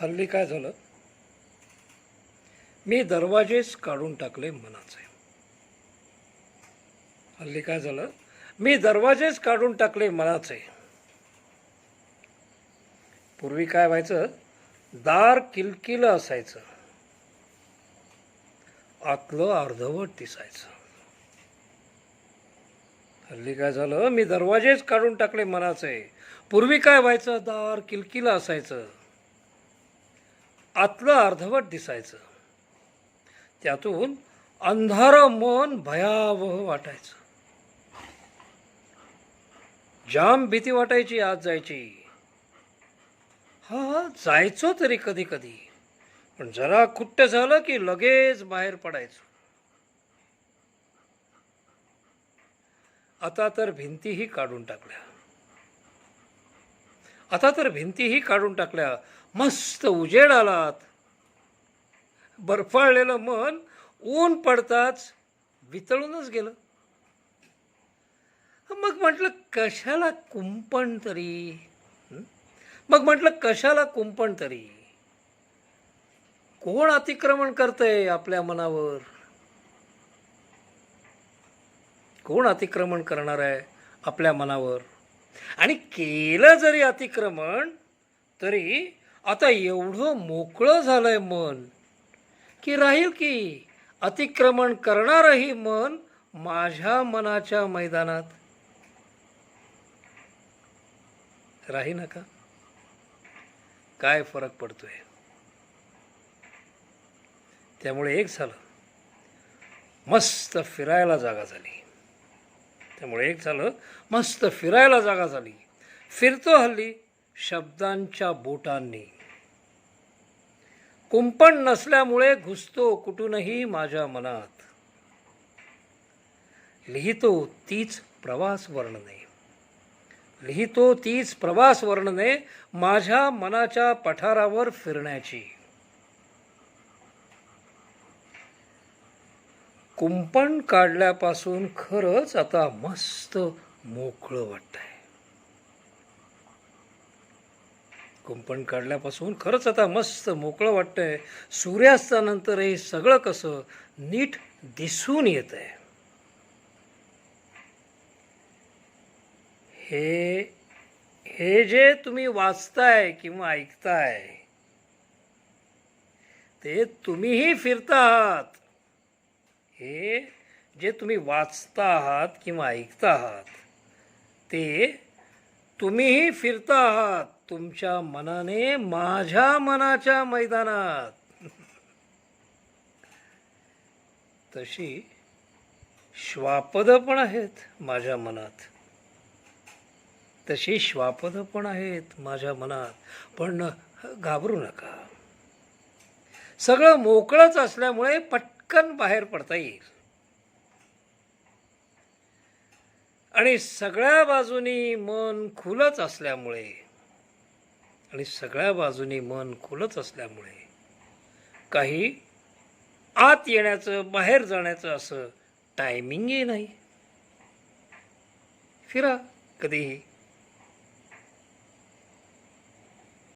हल्ली काय झालं? मी दरवाजेच काढून टाकले मनाचे. हल्ली काय झालं? मी दरवाजेच काढून टाकले मनाचे. पूर्वी काय व्हायचं? दार किलकिलं असायचं. आतलं अर्धवट दिसायचं. हल्ली काय झालं? मी दरवाजेच काढून टाकले मनाचे. पूर्वी काय व्हायचं? दार किलकिलं असायचं. आतलं अर्धवट दिसायचं. त्यातून अंधार मन भयावह वाटायचं. जाम भीती वाटायची आत जायची. हा जायचो तरी कधी कधी. पण जरा खुट्ट झालं की लगेच बाहेर पडायचो. आता तर भिंतीही काढून टाकल्या. आता तर भिंतीही काढून टाकल्या. मस्त उजेड आलात. बर्फाळलेलं मन ऊन पडताच वितळूनच गेलं. मग म्हटलं कशाला कुंपण तरी? मग म्हटलं कशाला कुंपण तरी? कोण अतिक्रमण करतंय आपल्या मनावर? कोण अतिक्रमण करणार आहे आपल्या मनावर? आणि केलं जरी अतिक्रमण तरी आता एवढं मोकळं झालंय मन की राहील की अतिक्रमण करणारही मन माझ्या मनाच्या मैदानात. राही नका काय फरक पडतोय? त्यामुळे एक झालं मस्त फिरायला जागा झाली. त्यामुळे एक झालं मस्त फिरायला जागा झाली. फिरतो हल्ली शब्दांच्या बोटांनी. कुंपण नसल्यामुळे घुसतो कुठूनही माझ्या मनात. लिहितो तीच प्रवास वर्णने. लिहितो तीच प्रवास वर्णने माझ्या मनाच्या पठारावर फिरण्याची. कुंपण काढल्यापासून खरंच आता मस्त मोकळं वाटतंय. कुंपण काढल्यापासून खरंच आता मस्त मोकळं वाटतंय. सूर्यास्तानंतर हे सगळं कसं नीट दिसून येत आहे हे हे जे तुम्ही वाचताय किंवा ऐकताय ते तुम्हीही फिरता आहात हे जे तुम्ही वाचता आहात किंवा ऐकता आहात ते तुम्हीही फिरता आहात तुमच्या मनाने माझ्या मनाच्या मैदानात. तशी श्वापदं पण आहेत माझ्या मनात. तशी श्वापदं पण आहेत माझ्या मनात. पण घाबरू नका. सगळं मोकळंच असल्यामुळे पटकन बाहेर पडता येईल. आणि सगळ्या बाजूनी मन खुलच असल्यामुळे आणि सगळ्या बाजूनी मन खुलच असल्यामुळे काही आत येण्याचं बाहेर जाण्याचं असं टायमिंगही नाही. फिरा कधीही.